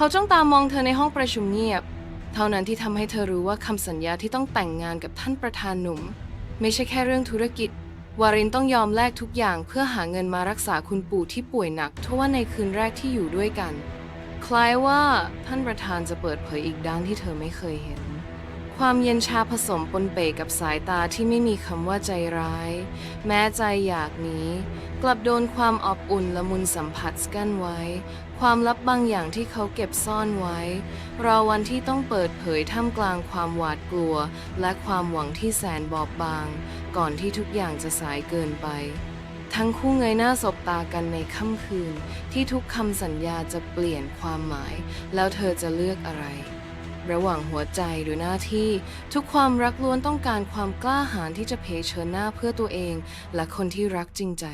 เขาจ้องตามองเธอในห้องประชุมเงียบ เท่านั้นที่ทำให้เธอรู้ว่าคำสัญญาที่ต้องแต่งงานกับท่านประธานหนุ่ม ไม่ใช่แค่เรื่องธุรกิจ วารินต้องยอมแลกทุกอย่างเพื่อหาเงินมารักษาคุณปู่ที่ป่วยหนักทว่าในคืนแรกที่อยู่ด้วยกัน คล้ายว่าท่านประธานจะเปิดเผยอีกด้านที่เธอไม่เคยเห็น ความเย็นชาผสมปนเปกับสายตาที่ไม่มีคำว่าใจร้าย แม้ใจอยากหนี้กลับโดนความอบอุ่นละมุนสัมผัสกั้นไว้ ความลับบางอย่างที่เขาเก็บซ่อนไว้ รอวันที่ต้องเปิดเผยท่ามกลางความหวาดกลัว และความหวังที่แสนบอบบาง ก่อนที่ทุกอย่างจะสายเกินไป ทั้งคู่เงยหน้าสบตากันในค่ำคืน ที่ทุกคำสัญญาจะเปลี่ยนความหมาย แล้วเธอจะเลือกอะไร ระหว่างหัวใจหรือหน้าที่ ทุกความรักล้วนต้องการความกล้าหาญที่จะเผชิญหน้าเพื่อตัวเอง และคนที่รักจริงใจ